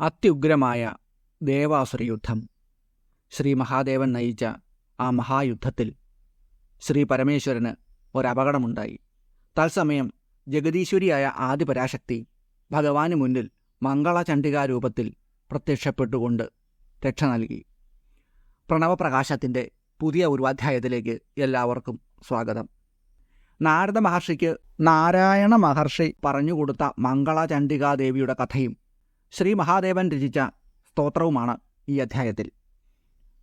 അത്യുഗ്രമായ ദേവാസുര യുദ്ധം ശ്രീ മഹാദേവൻ നയിച്ച ആ മഹായുദ്ധത്തിൽ ശ്രീ പരമേശ്വരന് ഒരപകടമുണ്ടായി. തത്സമയം ജഗദീശ്വരിയായ ആദിപരാശക്തി ഭഗവാന് മുന്നിൽ മംഗളചണ്ഡികാരൂപത്തിൽ പ്രത്യക്ഷപ്പെട്ടുകൊണ്ട് രക്ഷ നൽകി. പ്രണവപ്രകാശത്തിന്റെ പുതിയ ഒരു അധ്യായത്തിലേക്ക് എല്ലാവർക്കും സ്വാഗതം. നാരദ മഹർഷിക്ക് നാരായണ മഹർഷി പറഞ്ഞുകൊടുത്ത മംഗളചണ്ഡികാദേവിയുടെ കഥയും ശ്രീ മഹാദേവൻ രചിച്ച സ്തോത്രവുമാണ് ഈ അധ്യായത്തിൽ.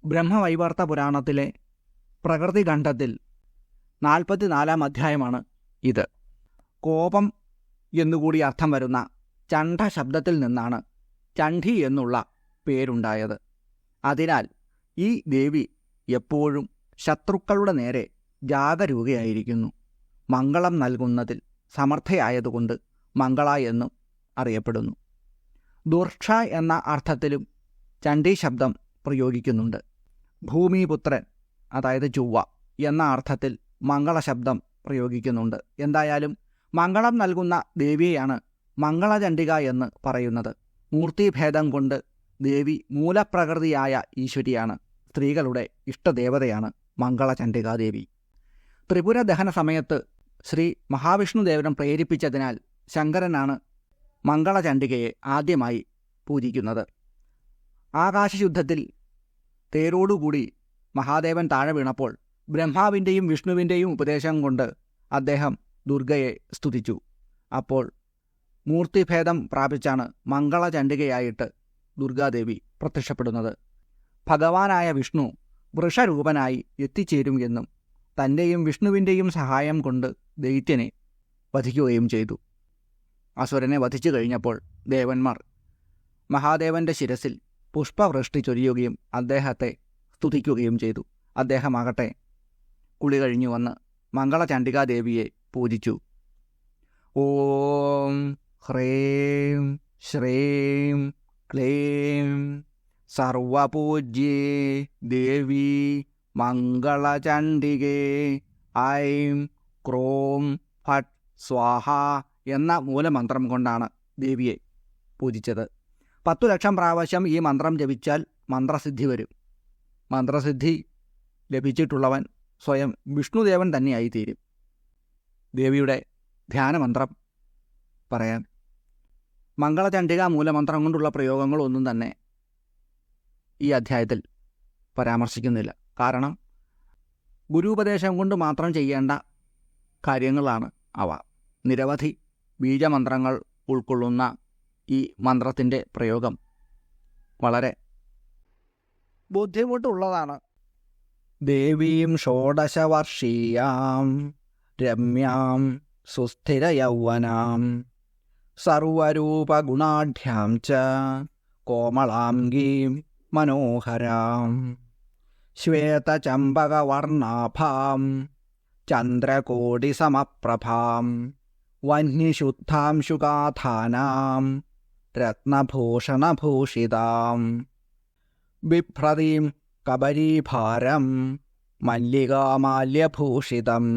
ബ്രഹ്മവൈവർത്ത പുരാണത്തിലെ പ്രകൃതിഖണ്ഡത്തിൽ നാൽപ്പത്തിനാലാം അധ്യായമാണ് ഇത്. കോപം എന്നുകൂടി അർത്ഥം വരുന്ന ചണ്ഡ ശബ്ദത്തിൽ നിന്നാണ് ചണ്ഡി എന്നുള്ള പേരുണ്ടായത്. അതിനാൽ ഈ ദേവി എപ്പോഴും ശത്രുക്കളുടെ നേരെ ജാഗരൂകയായിരിക്കുന്നു. മംഗളം നൽകുന്നതിൽ സമർത്ഥയായതുകൊണ്ട് മംഗള എന്നും അറിയപ്പെടുന്നു. ദുർക്ഷ എന്ന അർത്ഥത്തിലും ചണ്ഡി ശബ്ദം പ്രയോഗിക്കുന്നുണ്ട്. ഭൂമിപുത്രൻ അതായത് ചൊവ്വ എന്ന അർത്ഥത്തിൽ മംഗള ശബ്ദം പ്രയോഗിക്കുന്നുണ്ട്. എന്തായാലും മംഗളം നൽകുന്ന ദേവിയെയാണ് മംഗളചണ്ഡിക എന്ന് പറയുന്നത്. മൂർത്തിഭേദം കൊണ്ട് ദേവി മൂലപ്രകൃതിയായ ഈശ്വരിയാണ്. സ്ത്രീകളുടെ ഇഷ്ടദേവതയാണ് മംഗളചണ്ഡികാദേവി ത്രിപുര ദഹന സമയത്ത് ശ്രീ മഹാവിഷ്ണുദേവനം പ്രേരിപ്പിച്ചതിനാൽ ശങ്കരനാണ് മംഗളചണ്ഡികയെ ആദ്യമായി പൂജിക്കുന്നത്. ആകാശശുദ്ധത്തിൽ തേരോടുകൂടി മഹാദേവൻ താഴെ വീണപ്പോൾ ബ്രഹ്മാവിന്റെയും വിഷ്ണുവിന്റെയും ഉപദേശം കൊണ്ട് അദ്ദേഹം ദുർഗയെ സ്തുതിച്ചു. അപ്പോൾ മൂർത്തിഭേദം പ്രാപിച്ചാണ് മംഗളചണ്ഡികയായിട്ട് ദുർഗാദേവി പ്രത്യക്ഷപ്പെടുന്നത്. ഭഗവാനായ വിഷ്ണു വൃഷരൂപനായി എത്തിച്ചേരും എന്നും തന്റെയും വിഷ്ണുവിന്റെയും സഹായം കൊണ്ട് ദൈത്യനെ വധിക്കുകയും ചെയ്തു. അസുരനെ വധിച്ചു കഴിഞ്ഞപ്പോൾ ദേവന്മാർ മഹാദേവന്റെ ശിരസിൽ പുഷ്പവൃഷ്ടി ചൊരിയുകയും അദ്ദേഹത്തെ സ്തുതിക്കുകയും ചെയ്തു. അദ്ദേഹമാകട്ടെ കുളി കഴിഞ്ഞു വന്ന് മംഗളചണ്ഡികാദേവിയെ പൂജിച്ചു. ഓം ഹ്രേം ശ്രീം ക്ലീം സർവപൂജ്യേ ദേവി മംഗളചണ്ഡികേ ഐം ക്രോം ഫട്ട് സ്വാഹ എന്ന മൂലമന്ത്രം കൊണ്ടാണ് ദേവിയെ പൂജിച്ചത്. പത്തു ലക്ഷം പ്രാവശ്യം ഈ മന്ത്രം ജപിച്ചാൽ മന്ത്രസിദ്ധി വരും. മന്ത്രസിദ്ധി ലഭിച്ചിട്ടുള്ളവൻ സ്വയം വിഷ്ണുദേവൻ തന്നെയായി തീരും ദേവിയുടെ ധ്യാനമന്ത്രം പറയാം മംഗളചണ്ഡിക മൂലമന്ത്രം കൊണ്ടുള്ള പ്രയോഗങ്ങളൊന്നും തന്നെ ഈ അധ്യായത്തിൽ പരാമർശിക്കുന്നില്ല. കാരണം ഗുരുപദേശം കൊണ്ട് മാത്രം ചെയ്യേണ്ട കാര്യങ്ങളാണ് അവ. നിരവധി ബീജമന്ത്രങ്ങൾ ഉൾക്കൊള്ളുന്ന ഈ മന്ത്രത്തിന്റെ പ്രയോഗം വളരെ ബുദ്ധിമുട്ടുള്ളതാണ് ദേവീം ഷോഡശവർഷീയാം രമ്യാം സുസ്ഥിരയൗവനാം സർവരൂപഗുണാഢ്യാം ച കോമളാംഗീം മനോഹരാം ശ്വേതചമ്പകവർണാഭാം ചന്ദ്രകോടിസമപ്രഭാം വഹ്നിശുദ്ധാംശുകാഥാനാം രത്നഭൂഷണഭൂഷിതാം ബിഭ്രതീം കബരീഭാരം മല്ലികാമാല്യഭൂഷിതം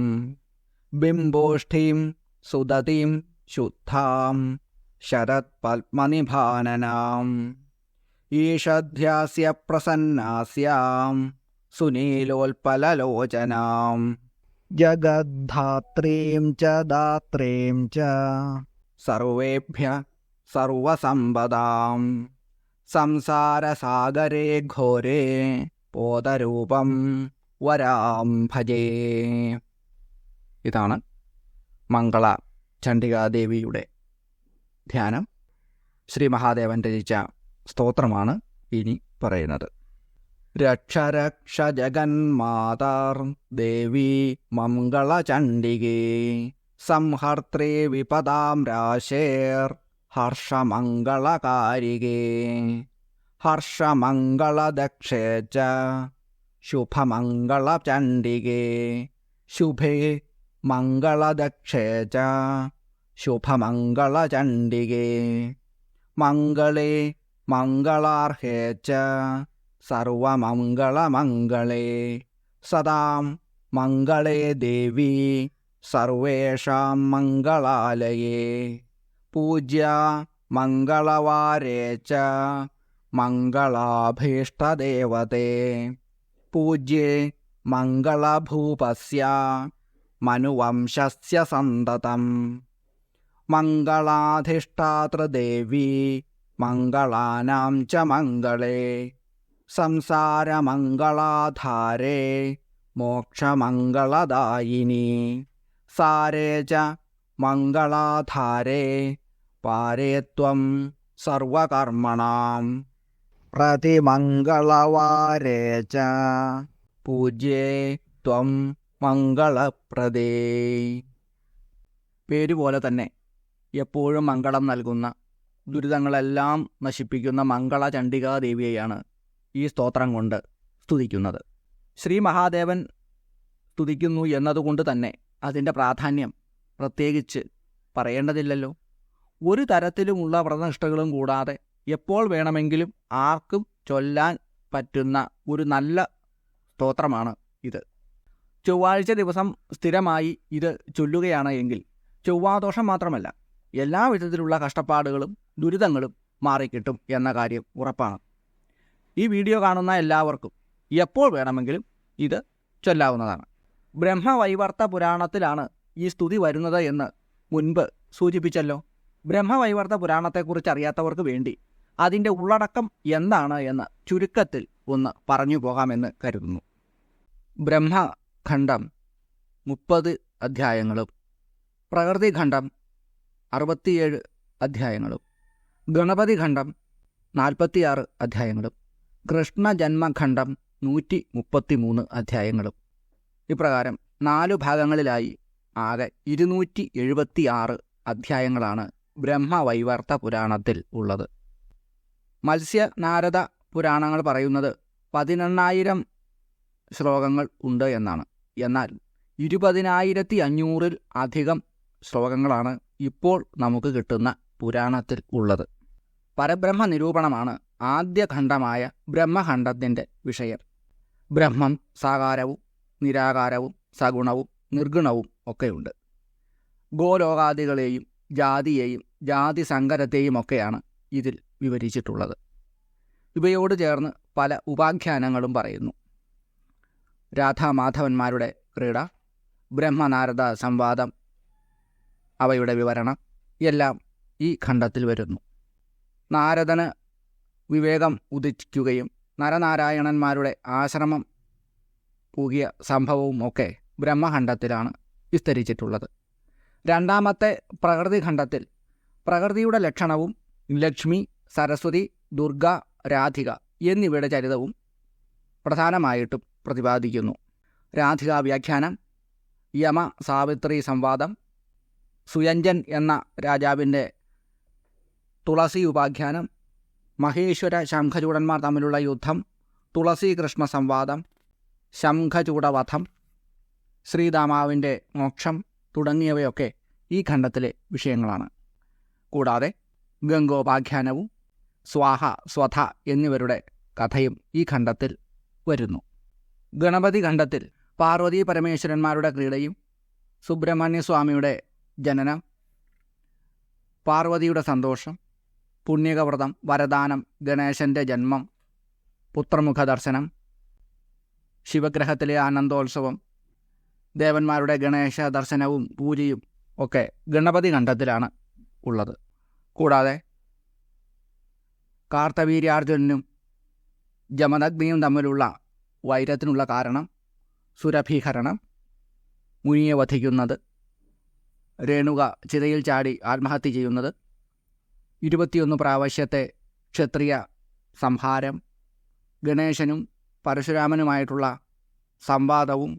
ബിംബോഷ്ഠീം സുദതീം ശുദ്ധാം ശരത്പത്മനിഭാനനാം ഈഷധ്യാസ്യ പ്രസന്നാസ്യാം സുനീലോൽപലലോചനാം ജഗദ്ധാത്രീം ച ദാത്രീം ച സർവേഭ്യ സർവസമ്പദാം സംസാരസാഗരേ ഘോരേ പോതരൂപം വരാം ഭജേ ഇതാണ് മംഗള ചണ്ഡികാദേവിയുടെ ധ്യാനം. ശ്രീ മഹാദേവൻ രചിച്ച സ്തോത്രമാണ് ഇനി പറയുന്നത്. രക്ഷ രക്ഷ ജഗന്മാതാർ ദേവി മംഗളചണ്ഡികേ. സംഹർത്രേ വിപദാം രാശേർ ഹർഷമംഗളകാരികേ. ഹർഷമംഗളദക്ഷേ ച ശുഭമംഗളചണ്ഡികേ. ശുഭേ മംഗളദക്ഷേ ച ശുഭമംഗളചണ്ഡികേ. മംഗളേ മംഗളാർഹേ ച സർവമംഗളമംഗളേ സദാം മംഗളേ ദേവി സർവേഷാം മംഗളാലയേ. പൂജ്യ മംഗളവാരേ ച മംഗളാഭീഷ്ടദേവതേ. പൂജ്യേ മംഗളഭൂപസ്യ മനുവംശസ്യ സന്തതം. മംഗളാധിഷ്ഠാതൃദേവി മംഗളാനാം ച മംഗളേ. സംസാരമംഗളാധാരേ മോക്ഷമംഗളദായിനി. സാരേ ച മംഗളാധാരേ പാരേത്വം സർവകർമ്മണം. പ്രതിമംഗളവാരേ ച പൂജ്യേ ത്വം മംഗളപ്രദേ. പേരുപോലെ തന്നെ എപ്പോഴും മംഗളം നൽകുന്ന ദുരിതങ്ങളെല്ലാം നശിപ്പിക്കുന്ന മംഗള ചണ്ഡികാദേവിയെയാണ് ഈ സ്തോത്രം കൊണ്ട് സ്തുതിക്കുന്നത്. ശ്രീ മഹാദേവൻ സ്തുതിക്കുന്നു എന്നതുകൊണ്ട് തന്നെ അതിന്റെ പ്രാധാന്യം പ്രത്യേകിച്ച് പറയേണ്ടതില്ലല്ലോ. ഒരു തരത്തിലുമുള്ള വ്രതനിഷ്ഠകളും കൂടാതെ എപ്പോൾ വേണമെങ്കിലും ആർക്കും ചൊല്ലാൻ പറ്റുന്ന ഒരു നല്ല സ്തോത്രമാണ് ഇത്. ചൊവ്വാഴ്ച ദിവസം സ്ഥിരമായി ഇത് ചൊല്ലുകയാണ് എങ്കിൽ ചൊവ്വാദോഷം മാത്രമല്ല എല്ലാ വിധത്തിലുള്ള കഷ്ടപ്പാടുകളും ദുരിതങ്ങളും മാറിക്കിട്ടും എന്ന കാര്യം ഉറപ്പാണ്. ഈ വീഡിയോ കാണുന്ന എല്ലാവർക്കും എപ്പോൾ വേണമെങ്കിലും ഇത് ചൊല്ലാവുന്നതാണ്. ബ്രഹ്മവൈവർത്ത പുരാണത്തിലാണ് ഈ സ്തുതി വരുന്നത് എന്ന് മുൻപ് സൂചിപ്പിച്ചല്ലോ. ബ്രഹ്മവൈവർത്ത പുരാണത്തെക്കുറിച്ച് അറിയാത്തവർക്ക് വേണ്ടി അതിന്റെ ഉള്ളടക്കം എന്താണ് എന്ന് ചുരുക്കത്തിൽ ഒന്ന് പറഞ്ഞു പോകാമെന്ന് കരുതുന്നു. ബ്രഹ്മഖണ്ഡം മുപ്പത് അധ്യായങ്ങളും പ്രകൃതിഖണ്ഡം അറുപത്തിയേഴ് അധ്യായങ്ങളും ഗണപതി ഖണ്ഡം നാൽപ്പത്തിയാറ് അധ്യായങ്ങളും കൃഷ്ണജന്മഖണ്ഡം നൂറ്റി മുപ്പത്തി മൂന്ന് അധ്യായങ്ങളും. ഇപ്രകാരം നാലു ഭാഗങ്ങളിലായി ആകെ ഇരുന്നൂറ്റി എഴുപത്തി ആറ് അധ്യായങ്ങളാണ് ബ്രഹ്മവൈവർത്ത പുരാണത്തിൽ ഉള്ളത്. മത്സ്യ നാരദ പുരാണങ്ങൾ പറയുന്നത് പതിനെണ്ണായിരം ശ്ലോകങ്ങൾ ഉണ്ട് എന്നാണ്. എന്നാൽ ഇരുപതിനായിരത്തി അഞ്ഞൂറിൽ അധികം ശ്ലോകങ്ങളാണ് ഇപ്പോൾ നമുക്ക് കിട്ടുന്ന പുരാണത്തിൽ ഉള്ളത്. പരബ്രഹ്മ നിരൂപണമാണ് ആദ്യ ഖണ്ഡമായ ബ്രഹ്മഖണ്ഡത്തിന്റെ വിഷയം ബ്രഹ്മം സാകാരവും നിരാകാരവും സഗുണവും നിർഗുണവും ഒക്കെയുണ്ട്. ഗോലോകാദികളെയും ജാതിയെയും ജാതി സങ്കരത്തെയും ഒക്കെയാണ് ഇതിൽ വിവരിച്ചിട്ടുള്ളത്. ഇവയോട് ചേർന്ന് പല ഉപാഖ്യാനങ്ങളും പറയുന്നു. രാധാമാധവന്മാരുടെ ക്രീഡ ബ്രഹ്മനാരദ സംവാദം അവയുടെ വിവരണം എല്ലാം ഈ ഖണ്ഡത്തിൽ വരുന്നു. നാരദന് വിവേകം ഉദിക്കുകയും നരനാരായണന്മാരുടെ ആശ്രമം പൂകിയ സംഭവവും ഒക്കെ ബ്രഹ്മഖണ്ഡത്തിലാണ് വിസ്തരിച്ചിട്ടുള്ളത്. രണ്ടാമത്തെ പ്രകൃതിഖണ്ഡത്തിൽ പ്രകൃതിയുടെ ലക്ഷണവും ലക്ഷ്മി സരസ്വതി ദുർഗ രാധിക എന്നിവയുടെ ചരിതവും പ്രധാനമായിട്ടും പ്രതിപാദിക്കുന്നു. രാധിക വ്യാഖ്യാനം യമ സാവിത്രി സംവാദം സുയഞ്ജൻ എന്ന രാജാവിന്റെ തുളസി ഉപാഖ്യാനം മഹേശ്വര ശംഖചൂടന്മാർ തമ്മിലുള്ള യുദ്ധം തുളസി കൃഷ്ണ സംവാദം ശംഖചൂടവധം ശ്രീദാമാവിന്റെ മോക്ഷം തുടങ്ങിയവയൊക്കെ ഈ ഖണ്ഡത്തിലെ വിഷയങ്ങളാണ്. കൂടാതെ ഗംഗോപാഖ്യാനവും സ്വാഹ സ്വധ എന്നിവരുടെ കഥയും ഈ ഖണ്ഡത്തിൽ വരുന്നു. ഗണപതി ഖണ്ഡത്തിൽ പാർവതി പരമേശ്വരന്മാരുടെ ക്രീഡയും സുബ്രഹ്മണ്യസ്വാമിയുടെ ജനനം പാർവതിയുടെ സന്തോഷം പുണ്യകവ്രതം വരദാനം ഗണേശന്റെ ജന്മം പുത്രമുഖ ദർശനം ശിവഗ്രഹത്തിലെ ആനന്ദോത്സവം ദേവന്മാരുടെ ഗണേശ ദർശനവും പൂജയും ഒക്കെ ഗണപതി ഖണ്ഡത്തിലാണ് ഉള്ളത്. കൂടാതെ കാർത്തവീര്യാർജുനും ജമദഗ്നിയും തമ്മിലുള്ള വൈരത്തിനുള്ള കാരണം സുരഭീകരണം മുനിയെ വധിക്കുന്നത് രേണുക ചിതയിൽ ചാടി ആത്മഹത്യ ചെയ്യുന്നത് ഇരുപത്തിയൊന്ന് പ്രാവശ്യത്തെ ക്ഷത്രിയ സംഹാരം ഗണേശനും പരശുരാമനുമായിട്ടുള്ള സംവാദവും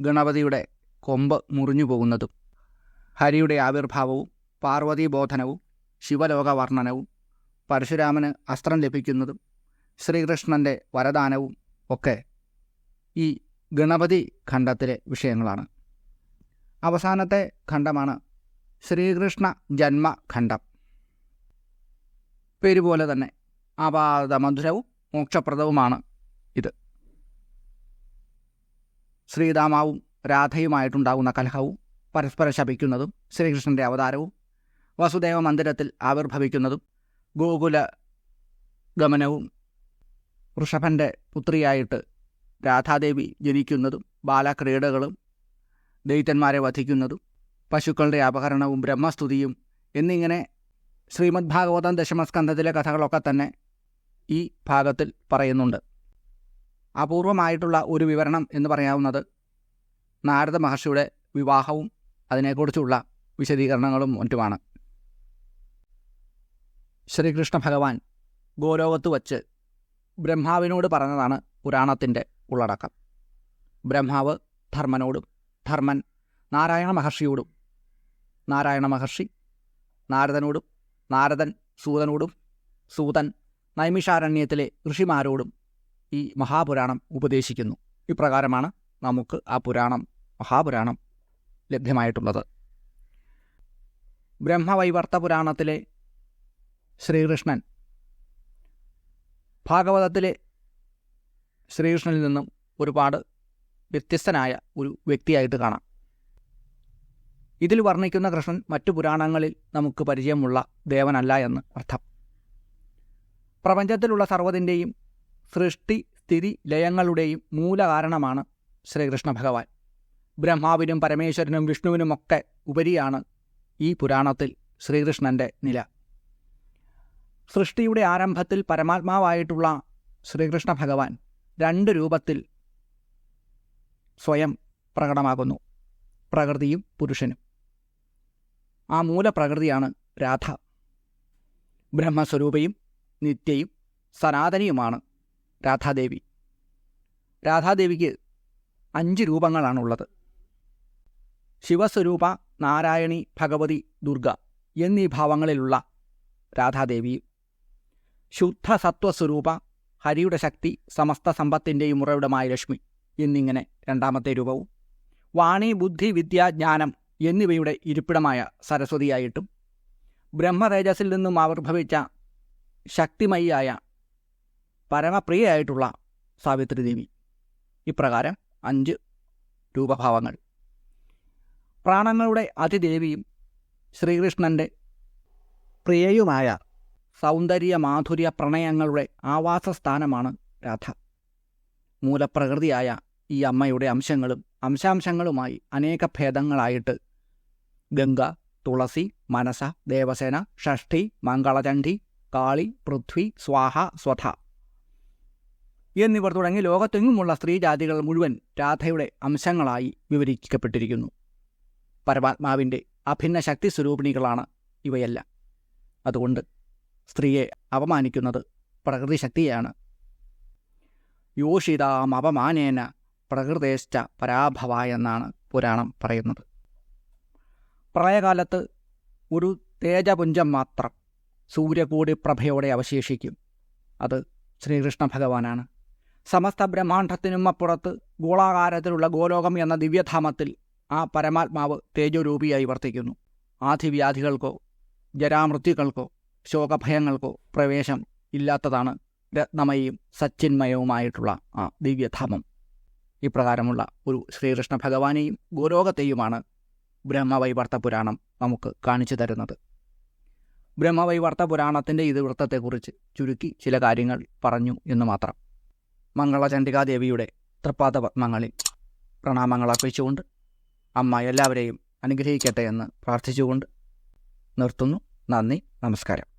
ഗണപതിയുടെ കൊമ്പ് മുറിഞ്ഞു പോകുന്നതും ഹരിയുടെ ആവിർഭാവവും പാർവതീബോധനവും ശിവലോക വർണനവും പരശുരാമന് അസ്ത്രം ലഭിക്കുന്നതും ശ്രീകൃഷ്ണന്റെ വരദാനവും ഒക്കെ ഈ ഗണപതി ഖണ്ഡത്തിലെ വിഷയങ്ങളാണ്. അവസാനത്തെ ഖണ്ഡമാണ് ശ്രീകൃഷ്ണ ജന്മഖണ്ഡം പേരുപോലെ തന്നെ അപാത മധുരവും മോക്ഷപ്രദവുമാണ് ഇത്. ശ്രീരാമാവും രാധയുമായിട്ടുണ്ടാകുന്ന കലഹവും പരസ്പരം ശപിക്കുന്നതും ശ്രീകൃഷ്ണന്റെ അവതാരവും വസുദേവ മന്ദിരത്തിൽ ആവിർഭവിക്കുന്നതും ഗോകുല ഗമനവും ഋഷഭന്റെ പുത്രിയായിട്ട് രാധാദേവി ജനിക്കുന്നതും ബാലക്രീഡകളും ദൈത്യന്മാരെ വധിക്കുന്നതും പശുക്കളുടെ അപഹരണവും ബ്രഹ്മസ്തുതിയും എന്നിങ്ങനെ ശ്രീമദ് ഭാഗവതം ദശമസ്കന്ധത്തിലെ കഥകളൊക്കെ തന്നെ ഈ ഭാഗത്തിൽ പറയുന്നുണ്ട്. അപൂർവമായിട്ടുള്ള ഒരു വിവരണം എന്ന് പറയാവുന്നത് നാരദ മഹർഷിയുടെ വിവാഹവും അതിനെക്കുറിച്ചുള്ള വിശദീകരണങ്ങളും മറ്റുമാണ്. ശ്രീകൃഷ്ണ ഭഗവാൻ ഗോലോകത്ത് വച്ച് ബ്രഹ്മാവിനോട് പറഞ്ഞതാണ് പുരാണത്തിന്റെ ഉള്ളടക്കം. ബ്രഹ്മാവ് ധർമ്മനോടും ധർമ്മൻ നാരായണ മഹർഷിയോടും നാരായണ മഹർഷി നാരദനോടും നാരദൻ സൂതനോടും സൂതൻ നൈമിഷാരണ്യത്തിലെ ഋഷിമാരോടും ഈ മഹാപുരാണം ഉപദേശിക്കുന്നു. ഇപ്രകാരമാണ് നമുക്ക് ആ പുരാണം മഹാപുരാണം ലഭ്യമായിട്ടുള്ളത്. ബ്രഹ്മവൈവർത്ത പുരാണത്തിലെ ശ്രീകൃഷ്ണൻ ഭാഗവതത്തിലെ ശ്രീകൃഷ്ണനിൽ നിന്നും ഒരുപാട് വ്യത്യസ്തനായ ഒരു വ്യക്തിയായിട്ട് കാണാം. ഇതിൽ വർണിക്കുന്ന കൃഷ്ണൻ മറ്റു പുരാണങ്ങളിൽ നമുക്ക് പരിചയമുള്ള ദേവനല്ല എന്ന് അർത്ഥം. പ്രപഞ്ചത്തിലുള്ള സർവതിന്റെയും സൃഷ്ടി സ്ഥിതി ലയങ്ങളുടെയും മൂലകാരണമാണ് ശ്രീകൃഷ്ണ ഭഗവാൻ. ബ്രഹ്മാവിനും പരമേശ്വരനും വിഷ്ണുവിനുമൊക്കെ ഉപരിയാണ് ഈ പുരാണത്തിൽ ശ്രീകൃഷ്ണന്റെ നില. സൃഷ്ടിയുടെ ആരംഭത്തിൽ പരമാത്മാവായിട്ടുള്ള ശ്രീകൃഷ്ണ ഭഗവാൻ രണ്ട് രൂപത്തിൽ സ്വയം പ്രകടമാകുന്നു. പ്രകൃതിയും പുരുഷനും. ആ മൂലപ്രകൃതിയാണ് രാധ. ബ്രഹ്മസ്വരൂപയും നിത്യയും സനാതനിയുമാണ് രാധാദേവി. രാധാദേവിക്ക് അഞ്ച് രൂപങ്ങളാണുള്ളത്. ശിവസ്വരൂപ നാരായണി ഭഗവതി ദുർഗ എന്നീ ഭാവങ്ങളിലുള്ള രാധാദേവിയും. ശുദ്ധ സത്വസ്വരൂപ ഹരിയുടെ ശക്തി സമസ്ത സമ്പത്തിന്റെയും ഉറവിടമായ ലക്ഷ്മി എന്നിങ്ങനെ രണ്ടാമത്തെ രൂപവും. വാണി ബുദ്ധി വിദ്യ ജ്ഞാനം എന്നിവയുടെ ഇരിപ്പിടമായ സരസ്വതിയായിട്ടും ബ്രഹ്മതേജസ്സിൽ നിന്നും ആവിർഭവിച്ച ശക്തിമയിയായ പരമപ്രിയയായിട്ടുള്ള സാവിത്രിദേവി. ഇപ്രകാരം അഞ്ച് രൂപഭാവങ്ങൾ. പ്രാണങ്ങളുടെ അതിദേവിയും ശ്രീകൃഷ്ണന്റെ പ്രിയയുമായ സൗന്ദര്യ മാധുര്യ പ്രണയങ്ങളുടെ ആവാസസ്ഥാനമാണ് രാധ. മൂലപ്രകൃതിയായ ഈ അമ്മയുടെ അംശങ്ങളും അംശാംശങ്ങളുമായി അനേക ഭേദങ്ങളായിട്ട് ഗംഗ തുളസി മനസ ദേവസേന ഷഷ്ഠി മംഗളചണ്ഡി കാളി പൃഥ്വി സ്വാഹ സ്വധ. എന്നിവർ തുടങ്ങി ലോകത്തെങ്ങുമുള്ള സ്ത്രീജാതികൾ മുഴുവൻ രാധയുടെ അംശങ്ങളായി വിവരിക്കപ്പെട്ടിരിക്കുന്നു. പരമാത്മാവിന്റെ അഭിന്ന ശക്തി സ്വരൂപിണികളാണ് ഇവയെല്ലാം. അതുകൊണ്ട് സ്ത്രീയെ അപമാനിക്കുന്നത് പ്രകൃതി ശക്തിയാണ് യോഷിതാം അപമാനേന പ്രകൃതേശ്ച പരാഭവ എന്നാണ് പുരാണം പറയുന്നത്. പ്രളയകാലത്ത് ഒരു തേജപുഞ്ചം മാത്രം സൂര്യകൂടി പ്രഭയോടെ അവശേഷിക്കും. അത് ശ്രീകൃഷ്ണ ഭഗവാനാണ്. സമസ്ത ബ്രഹ്മാണ്ഡത്തിനും അപ്പുറത്ത് ഗോളാകാരത്തിലുള്ള ഗോലോകം എന്ന ദിവ്യധാമത്തിൽ ആ പരമാത്മാവ് തേജോരൂപിയായി വർത്തിക്കുന്നു. ആധിവ്യാധികൾക്കോ ജരാമൃത്യുക്കൾക്കോ ശോകഭയങ്ങൾക്കോ പ്രവേശം ഇല്ലാത്തതാണ് രത്നമയും സച്ചിന്മയവുമായിട്ടുള്ള ആ ദിവ്യധാമം. ഇപ്രകാരമുള്ള ഒരു ശ്രീകൃഷ്ണ ഭഗവാനെയും ഗോലോകത്തെയുമാണ് ബ്രഹ്മവൈവർത്ത പുരാണം നമുക്ക് കാണിച്ചു തരുന്നത്. ബ്രഹ്മവൈവർത്ത പുരാണത്തിന്റെ ഇതിവൃത്തത്തെക്കുറിച്ച് ചുരുക്കി ചില കാര്യങ്ങൾ പറഞ്ഞു എന്ന് മാത്രം. മംഗളചണ്ഡികാദേവിയുടെ തൃപ്പാദപത്മങ്ങളിൽ പ്രണാമങ്ങൾ അർപ്പിച്ചുകൊണ്ട് അമ്മ എല്ലാവരെയും അനുഗ്രഹിക്കട്ടെ എന്ന് പ്രാർത്ഥിച്ചുകൊണ്ട് നിർത്തുന്നു. നന്ദി നമസ്കാരം.